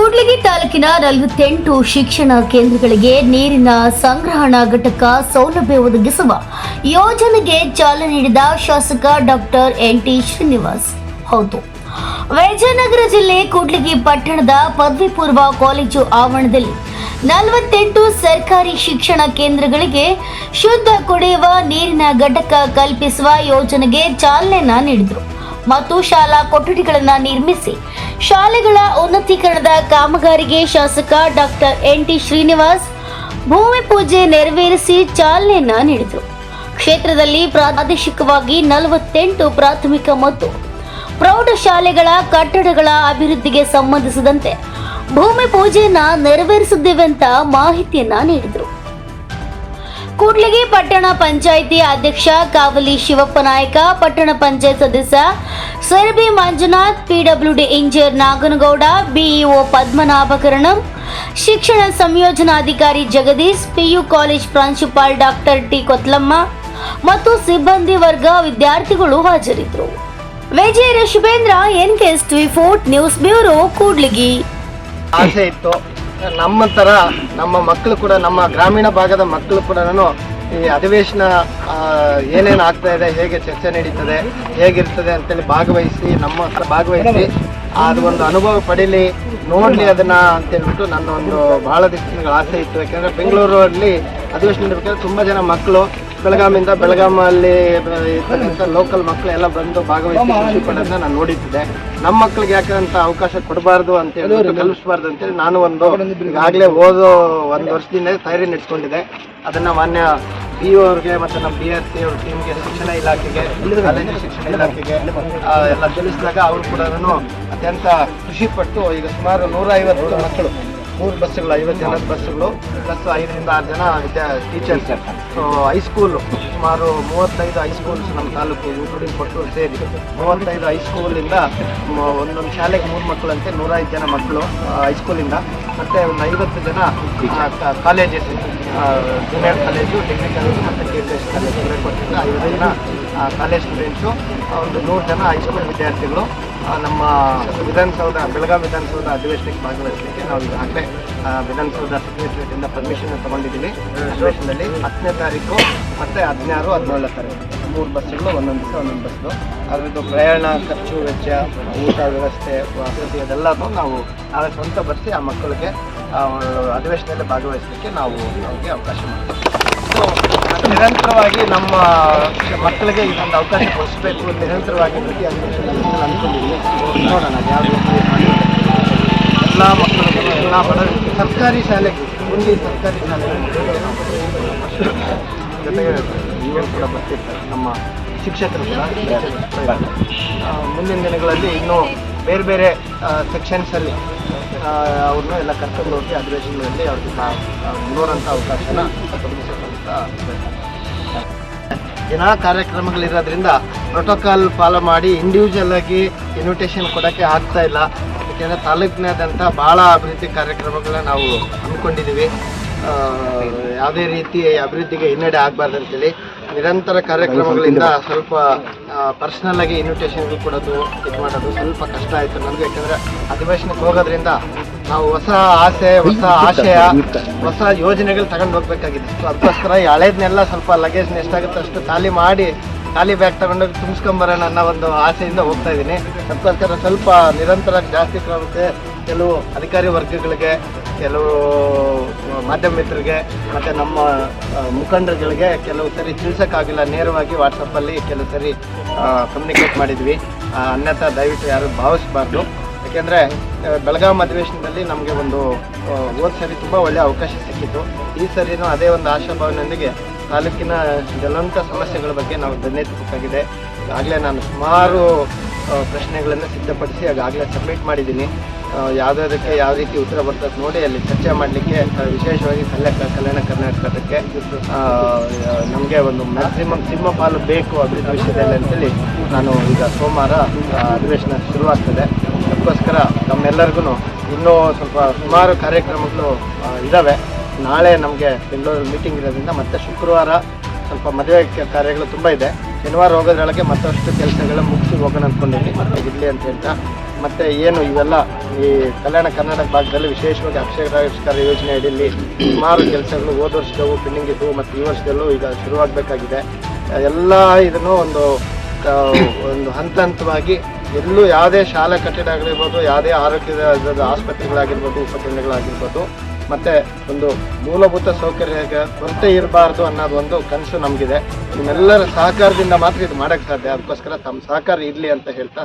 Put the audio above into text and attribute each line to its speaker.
Speaker 1: ಕೂಡ್ಲಿಗಿ ತಾಲೂಕಿನ ನಲವತ್ತೆಂಟು ಶಿಕ್ಷಣ ಕೇಂದ್ರಗಳಿಗೆ ನೀರಿನ ಸಂಗ್ರಹಣಾ ಘಟಕ ಸೌಲಭ್ಯ ಒದಗಿಸುವ ಯೋಜನೆಗೆ ಚಾಲನೆ ನೀಡಿದ ಶಾಸಕ ಡಾಕ್ಟರ್ ಎನ್ ಟಿ ಶ್ರೀನಿವಾಸ್. ಹೌದು. ವಿಜಯನಗರ ಜಿಲ್ಲೆ ಕೂಡ್ಲಿಗಿ ಪಟ್ಟಣದ ಪದವಿ ಪೂರ್ವ ಕಾಲೇಜು ಆವರಣದಲ್ಲಿ ನಲವತ್ತೆಂಟು ಸರ್ಕಾರಿ ಶಿಕ್ಷಣ ಕೇಂದ್ರಗಳಿಗೆ ಶುದ್ಧ ಕುಡಿಯುವ ನೀರಿನ ಘಟಕ ಕಲ್ಪಿಸುವ ಯೋಜನೆಗೆ ಚಾಲನೆ ನೀಡಿದರು. ಮತ್ತು ಶಾಲಾ ಕೊಠಡಿಗಳನ್ನು ನಿರ್ಮಿಸಿ ಶಾಲೆಗಳ ಉನ್ನತೀಕರಣದ ಕಾಮಗಾರಿಗೆ ಶಾಸಕ ಡಾಕ್ಟರ್ ಎನ್ ಟಿ ಶ್ರೀನಿವಾಸ್ ಭೂಮಿ ಪೂಜೆ ನೆರವೇರಿಸಿ ಚಾಲನೆಯನ್ನ ನೀಡಿದರು. ಕ್ಷೇತ್ರದಲ್ಲಿ ಪ್ರಾದೇಶಿಕವಾಗಿ ನಲವತ್ತೆಂಟು ಪ್ರಾಥಮಿಕ ಮತ್ತು ಪ್ರೌಢಶಾಲೆಗಳ ಕಟ್ಟಡಗಳ ಅಭಿವೃದ್ಧಿಗೆ ಸಂಬಂಧಿಸಿದಂತೆ ಭೂಮಿ ಪೂಜೆಯನ್ನ ನೆರವೇರಿಸಿದ್ದೇವೆ ಅಂತ ಮಾಹಿತಿಯನ್ನ ನೀಡಿದರು. ಕೂಡ್ಲಿಗಿ ಪಟ್ಟಣ ಪಂಚಾಯಿತಿ ಅಧ್ಯಕ್ಷ ಕಾವಲಿ ಶಿವಪ್ಪ ನಾಯಕ, ಪಟ್ಟಣ ಪಂಚಾಯತ್ ಸದಸ್ಯ ಸರ್ಬಿ Manjunath PWD engineer Naganagouda BEO Padmanabhakaranam, ಶಿಕ್ಷಣ ಸಂಯೋಜನಾಧಿಕಾರಿ ಜಗದೀಶ್ ಪಿಯು ಕಾಲೇಜ್ ಪ್ರಾಂಶುಪಾಲ್ ಡಾಕ್ಟರ್ ಟಿ ಕೊತ್ಲಮ್ಮ ಮತ್ತು ಸಿಬ್ಬಂದಿ ವರ್ಗ ವಿದ್ಯಾರ್ಥಿಗಳು ಹಾಜರಿದ್ದರು. Vijaya Shubhendra TV fort news bureau, Kudligi.
Speaker 2: ಆಸೆ ನಮ್ಮ ಥರ ನಮ್ಮ ಮಕ್ಕಳು ಕೂಡ, ನಮ್ಮ ಗ್ರಾಮೀಣ ಭಾಗದ ಮಕ್ಕಳು ಕೂಡ ನಾನು ಈ ಅಧಿವೇಶನ ಏನೇನು ಆಗ್ತಾ ಇದೆ, ಹೇಗೆ ಚರ್ಚೆ ನಡೀತದೆ, ಹೇಗಿರ್ತದೆ ಅಂತೇಳಿ ಭಾಗವಹಿಸಿ, ನಮ್ಮ ಹತ್ರ ಭಾಗವಹಿಸಿ ಅದು ಒಂದು ಅನುಭವ ಪಡೀಲಿ, ನೋಡಲಿ ಅದನ್ನ ಅಂತೇಳ್ಬಿಟ್ಟು ನನ್ನ ಒಂದು ಬಹಳ ದಿವಸಗಳ ಆಸೆ ಇತ್ತು. ಯಾಕಂದರೆ ಬೆಂಗಳೂರಲ್ಲಿ ಅಧಿವೇಶನ ತುಂಬ ಜನ ಮಕ್ಕಳು ಬೆಳಗಾಮಿಂದ ಬೆಳಗಾಮಲ್ಲಿ ಇರ್ತಕ್ಕಂಥ ಲೋಕಲ್ ಮಕ್ಕಳು ಎಲ್ಲ ಬಂದು ಭಾಗವಹಿಸಿ ಖುಷಿ ಪಡೋದನ್ನ ನಾನು ನೋಡಿದ್ದೆ ನಮ್ಮ ಮಕ್ಕಳಿಗೆ ಯಾಕಂತ ಅವಕಾಶ ಕೊಡಬಾರ್ದು ಅಂತ ಹೇಳಿ ಕಲಿಸಬಾರ್ದು ಅಂತೇಳಿ ನಾನು ಒಂದು ಈಗಾಗಲೇ ಓದೋ ಒಂದು ವರ್ಷದಿಂದ ತಯಾರಿ ನಡೆಸ್ಕೊಂಡಿದ್ದೆ. ಅದನ್ನ ಮಾನ್ಯ ಬಿ ಅವ್ರಿಗೆ ಮತ್ತೆ ನಮ್ಮ ಬಿ ಎಸ್ ಸಿ ಅವ್ರ ಟೀಮ್ಗೆ ಶಿಕ್ಷಣ ಇಲಾಖೆಗೆ ಕಾಲೇಜು ಶಿಕ್ಷಣ ಇಲಾಖೆಗೆ ಎಲ್ಲ ತಿಳಿಸಿದಾಗ ಅವರು ಕೂಡ ಅತ್ಯಂತ ಖುಷಿಪಟ್ಟು ಈಗ ಸುಮಾರು ನೂರ ಐವತ್ತು ಮಕ್ಕಳು ಮೂರು ಬಸ್ಸುಗಳು ಐವತ್ತು ಜನದ ಬಸ್ಸುಗಳು ಪ್ಲಸ್ ಐದರಿಂದ ಆರು ಜನ ವಿದ್ಯಾ ಟೀಚರ್ಸ್ ಸೊ ಹೈಸ್ಕೂಲು ಸುಮಾರು ಮೂವತ್ತೈದು ಹೈಸ್ಕೂಲ್ಸ್ ನಮ್ಮ ತಾಲೂಕು ಇನ್ಕ್ಲೂಡಿಂಗ್ ಕೊಟ್ಟೂರು ಸೇರಿ. ಮೂವತ್ತೈದು ಹೈಸ್ಕೂಲಿಂದ ಒಂದೊಂದು ಶಾಲೆಗೆ ಮೂರು ಮಕ್ಕಳಂತೆ ನೂರೈದು ಜನ ಮಕ್ಕಳು ಹೈಸ್ಕೂಲಿಂದ ಮತ್ತು ಒಂದು ಐವತ್ತು ಜನ colleges junior college degree college ಮತ್ತು ಕೆ ಸಿ ಎಸ್ ಕಾಲೇಜು ಕೊಟ್ಟಿದ್ದ ಐವತ್ತು ಜನ ಕಾಲೇಜ್ ಸ್ಟೂಡೆಂಟ್ಸು ಒಂದು ನೂರು ಜನ ಹೈಸ್ಕೂಲ್ ವಿದ್ಯಾರ್ಥಿಗಳು. ನಮ್ಮ ವಿಧಾನಸೌಧ, ಬೆಳಗಾವಿ ವಿಧಾನಸೌಧ ಅಧಿವೇಶನಕ್ಕೆ ಭಾಗವಹಿಸಲಿಕ್ಕೆ ನಾವು ಈಗಾಗಲೇ ವಿಧಾನಸೌಧ ಸೆಕ್ರೆಟರಿಯಿಂದ ಪರ್ಮಿಷನ್ ತಗೊಂಡಿದ್ದೀವಿ. ಅಧಿವೇಶನದಲ್ಲಿ ಹತ್ತನೇ ತಾರೀಕು ಮತ್ತು ಹದಿನಾರು, ಹದಿನೇಳನೇ ತಾರೀಕು. ಮೂರು ಬಸ್ಸುಗಳು, ಒಂದೊಂದು ದಿವಸ ಒಂದೊಂದು ಬಸ್ಸು. ಅದರದ್ದು ಪ್ರಯಾಣ ಖರ್ಚು, ವೆಚ್ಚ, ಊಟ ವ್ಯವಸ್ಥೆ, ವಸತಿ ಅದೆಲ್ಲನೂ ನಾವು ಆ ಸ್ವಂತ ಬರೆಸಿ ಆ ಮಕ್ಕಳಿಗೆ ಅಧಿವೇಶನದಲ್ಲಿ ಭಾಗವಹಿಸಲಿಕ್ಕೆ ನಾವು ಅವ್ರಿಗೆ ಅವಕಾಶ ಮಾಡ್ತೀವಿ ನಿರಂತರವಾಗಿ ನಮ್ಮ ಮಕ್ಕಳಿಗೆ ಇದೊಂದು ಅವಕಾಶ ಕೊಡಿಸ್ಬೇಕು ನಿರಂತರವಾಗಿ ಪ್ರತಿ ಅಧಿವೇಶನದಲ್ಲಿ ನೋಡೋಣ ಎಲ್ಲ ಮಕ್ಕಳಿಗೂ, ಎಲ್ಲ ಬಡ ಸರ್ಕಾರಿ ಶಾಲೆಗೆ, ಮುಂದಿನ ಸರ್ಕಾರಿ ಶಾಲೆಗೆ ಜೊತೆಗೆ ಕೂಡ ಬರ್ತಿರ್ತಾರೆ ನಮ್ಮ ಶಿಕ್ಷಕರು ಕೂಡ. ಮುಂದಿನ ದಿನಗಳಲ್ಲಿ ಇನ್ನೂ ಬೇರೆ ಬೇರೆ ಸೆಕ್ಷನ್ಸಲ್ಲಿ ಅವ್ರನ್ನ ಎಲ್ಲ ಕರ್ಕೊಂಡು ಹೋಗಿ ಅಧಿವೇಶನದಲ್ಲಿ ಅವ್ರಿಗೆ ನೋಡೋಂಥ ಅವಕಾಶನ ಒದಗಿಸೋಂಥ ದಿನ ಕಾರ್ಯಕ್ರಮಗಳಿರೋದ್ರಿಂದ ಪ್ರೋಟೋಕಾಲ್ ಫಾಲೋ ಮಾಡಿ ಇಂಡಿವಿಜುವಲ್ ಆಗಿ ಇನ್ವಿಟೇಷನ್ ಕೊಡೋಕ್ಕೆ ಆಗ್ತಾ ಇಲ್ಲ. ಯಾಕೆಂದರೆ ತಾಲೂಕಿನಾದಂಥ ಭಾಳ ಅಭಿವೃದ್ಧಿ ಕಾರ್ಯಕ್ರಮಗಳನ್ನ ನಾವು ಹಮ್ಮಿಕೊಂಡಿದ್ದೀವಿ. ಯಾವುದೇ ರೀತಿ ಅಭಿವೃದ್ಧಿಗೆ ಹಿನ್ನಡೆ ಆಗಬಾರ್ದು ಅಂತೇಳಿ ನಿರಂತರ ಕಾರ್ಯಕ್ರಮಗಳಿಂದ ಸ್ವಲ್ಪ ಪರ್ಸ್ನಲ್ ಆಗಿ ಇನ್ವಿಟೇಷನ್ಗಳು ಕೊಡೋದು, ಇದು ಮಾಡೋದು ಸ್ವಲ್ಪ ಕಷ್ಟ ಆಯಿತು ನಮಗೆ. ಯಾಕಂದ್ರೆ ಅಧಿವೇಶನಕ್ಕೆ ಹೋಗೋದ್ರಿಂದ ನಾವು ಹೊಸ ಆಸೆ, ಹೊಸ ಆಶಯ, ಹೊಸ ಯೋಜನೆಗಳು ತಗೊಂಡು ಹೋಗ್ಬೇಕಾಗಿದೆ. ಸೊ ಅದಕ್ಕೋಸ್ಕರ ಈ ಹಳೇದನ್ನೆಲ್ಲ ಸ್ವಲ್ಪ ಲಗೇಜ್ನ ಎಷ್ಟಾಗುತ್ತೆ ಅಷ್ಟು ಖಾಲಿ ಮಾಡಿ ಖಾಲಿ ಬ್ಯಾಗ್ ತಗೊಂಡೋಗಿ ತುಂಬಿಸ್ಕೊಂಬರೋಣ ಅನ್ನೋ ಒಂದು ಆಸೆಯಿಂದ ಹೋಗ್ತಾ ಇದ್ದೀನಿ. ಅದಕ್ಕೋಸ್ಕರ ಸ್ವಲ್ಪ ನಿರಂತರ ಜಾಸ್ತಿ ಪ್ರಾಮುಖ್ಯತೆ, ಕೆಲವು ಅಧಿಕಾರಿ ವರ್ಗಗಳಿಗೆ ಕೆಲವು ಮಾಧ್ಯಮ ಮಿತ್ರರಿಗೆ ಮತ್ತು ನಮ್ಮ ಮುಖಂಡರುಗಳಿಗೆ ಕೆಲವು ಸರಿ ತಿಳಿಸೋಕ್ಕಾಗಿಲ್ಲ. ನೇರವಾಗಿ ವಾಟ್ಸಪ್ಪಲ್ಲಿ ಕೆಲವು ಸರಿ ಕಮ್ಯುನಿಕೇಟ್ ಮಾಡಿದ್ವಿ. ಅನ್ಯಥಾ ದಯವಿಟ್ಟು ಯಾರು ಭಾವಿಸಬಾರ್ದು. ಯಾಕೆಂದರೆ ಬೆಳಗಾವಿ ಅಧಿವೇಶನದಲ್ಲಿ ನಮಗೆ ಒಂದು ಹೋದ ಸರಿ ತುಂಬ ಒಳ್ಳೆಯ ಅವಕಾಶ ಸಿಕ್ಕಿತ್ತು. ಈ ಸರಿನೂ ಅದೇ ಒಂದು ಆಶಾಭಾವನೆಯೊಂದಿಗೆ ತಾಲೂಕಿನ ಜ್ವಲಂತ ಸಮಸ್ಯೆಗಳ ಬಗ್ಗೆ ನಾವು ಬೇಕಾಗಿದೆ ಆಗಲೇ ನಾನು ಸುಮಾರು ಪ್ರಶ್ನೆಗಳನ್ನು ಸಿದ್ಧಪಡಿಸಿ ಅದಾಗಲೇ ಸಬ್ಮಿಟ್ ಮಾಡಿದ್ದೀನಿ. ಯಾವುದಕ್ಕೆ ಯಾವ ರೀತಿ ಉತ್ತರ ಬರ್ತದೆ ನೋಡಿ ಅಲ್ಲಿ ಚರ್ಚೆ ಮಾಡಲಿಕ್ಕೆ ವಿಶೇಷವಾಗಿ ಕಲ್ಯಾಣ ಕಲ್ಯಾಣ ಕರ್ನಾಟಕಕ್ಕೆ ನಮಗೆ ಒಂದು ಮ್ಯಾಕ್ಸಿಮಮ್ ಸಿಂಹ ಪಾಲು ಬೇಕು ಅಭಿವೃದ್ಧಿ ವಿಷಯದಲ್ಲಿ ಅಂತೇಳಿ ನಾನು ಈಗ ಸೋಮವಾರ ಅಧಿವೇಶನ ಶುರುವಾಗ್ತದೆ. ಅದಕ್ಕೋಸ್ಕರ ನಮ್ಮೆಲ್ಲರಿಗೂ ಇನ್ನೂ ಸ್ವಲ್ಪ ಸುಮಾರು ಕಾರ್ಯಕ್ರಮಗಳು ಇದ್ದಾವೆ ನಾಳೆ ನಮಗೆ ಬೆಂಗಳೂರು ಮೀಟಿಂಗ್ ಇರೋದ್ರಿಂದ ಮತ್ತೆ ಶುಕ್ರವಾರ ಸ್ವಲ್ಪ ಮದುವೆ ಕಾರ್ಯಗಳು ತುಂಬ ಇದೆ. ಶನಿವಾರ ಹೋಗೋದ್ರೊಳಗೆ ಮತ್ತಷ್ಟು ಕೆಲಸಗಳ ಮುಗಿಸಿ ಹೋಗೋಣ ಅಂದ್ಕೊಂಡಿದ್ದೀನಿ. ಮತ್ತೆ ಇರಲಿ ಅಂತ ಹೇಳ್ತಾ. ಮತ್ತೆ ಏನು ಇವೆಲ್ಲ ಈ ಕಲ್ಯಾಣ ಕರ್ನಾಟಕ ಭಾಗದಲ್ಲಿ ವಿಶೇಷವಾಗಿ ಅಕ್ಷರಾವಿಷ್ಕಾರ ಯೋಜನೆ ಅಡಿಯಲ್ಲಿ ಸುಮಾರು ಕೆಲಸಗಳು ಹೋದ ವರ್ಷದವು ಪೆಂಡಿಂಗ್ ಇದ್ದವು ಮತ್ತು ಈ ವರ್ಷದಲ್ಲೂ ಈಗ ಶುರುವಾಗಬೇಕಾಗಿದೆ. ಎಲ್ಲ ಇದನ್ನು ಒಂದು ಒಂದು ಹಂತ ಹಂತವಾಗಿ ಎಲ್ಲೂ ಯಾವುದೇ ಶಾಲಾ ಕಟ್ಟಡಗಳಿರ್ಬೋದು ಯಾವುದೇ ಆರೋಗ್ಯದ ಆಸ್ಪತ್ರೆಗಳಾಗಿರ್ಬೋದು, ಉಪಕರಣಗಳಾಗಿರ್ಬೋದು ಮತ್ತೆ ಒಂದು ಮೂಲಭೂತ ಸೌಕರ್ಯ ಕೊರತೆ ಇರಬಾರ್ದು ಅನ್ನೋದು ಒಂದು ಕನಸು ನಮಗಿದೆ. ನಿಮ್ಮೆಲ್ಲರ ಸಹಕಾರದಿಂದ ಮಾತ್ರ ಇದು ಮಾಡೋಕ್ಕೆ ಸಾಧ್ಯ. ಅದಕ್ಕೋಸ್ಕರ ತಮ್ಮ ಸಹಕಾರ ಇರಲಿ ಅಂತ ಹೇಳ್ತಾ